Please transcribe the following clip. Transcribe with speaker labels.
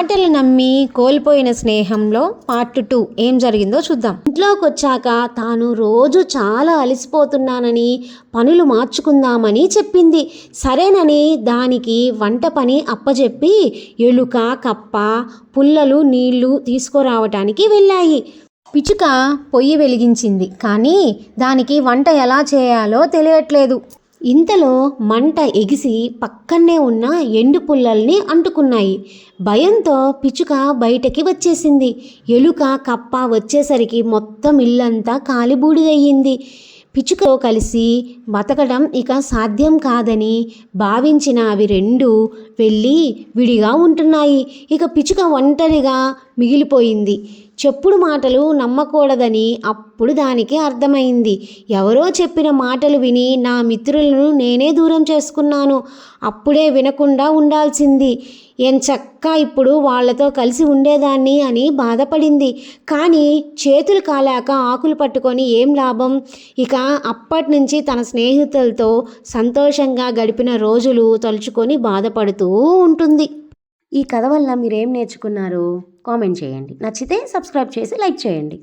Speaker 1: మాటలు నమ్మి కోల్పోయిన స్నేహంలో పార్ట్ టూ ఏం జరిగిందో చూద్దాం. ఇంట్లోకి వచ్చాక తాను రోజు చాలా అలసిపోతున్నానని పనులు మార్చుకుందామని చెప్పింది. సరేనని దానికి వంట పని అప్పచెప్పి ఎలుక కప్ప పుల్లలు నీళ్ళు తీసుకురావటానికి వెళ్ళాయి. పిచుక పొయ్యి వెలిగించింది. కానీ దానికి వంట ఎలా చేయాలో తెలియట్లేదు. ఇంతలో మంట ఎగిసి పక్కనే ఉన్న ఎండు పుల్లల్ని అంటుకున్నాయి. భయంతో పిచుక బయటకి వచ్చేసింది. ఎలుక కప్ప వచ్చేసరికి మొత్తం ఇల్లంతా కాలిబూడిదయ్యింది. పిచుకతో కలిసి బతకడం ఇక సాధ్యం కాదని భావించిన అవి రెండు వెళ్ళి విడిగా ఉంటున్నాయి. ఇక పిచుక ఒంటరిగా మిగిలిపోయింది. చెప్పుడు మాటలు నమ్మకూడదని అప్పుడు దానికి అర్థమైంది. ఎవరో చెప్పిన మాటలు విని నా మిత్రులను నేనే దూరం చేసుకున్నాను. అప్పుడే వినకుండా ఉండాల్సింది. ఎంచక్కా ఇప్పుడు వాళ్ళతో కలిసి ఉండేదాన్ని అని బాధపడింది. కానీ చేతులు కాలాక ఆకులు పట్టుకొని ఏం లాభం? ఇక అప్పటి నుంచి తన స్నేహితులతో సంతోషంగా గడిపిన రోజులు తలుచుకొని బాధపడుతూ ఉంటుంది. ఈ కథ వల్ల మీరేం నేర్చుకున్నారు? కామెంట్ చేయండి. నచ్చితే సబ్స్క్రైబ్ చేసి లైక్ చేయండి.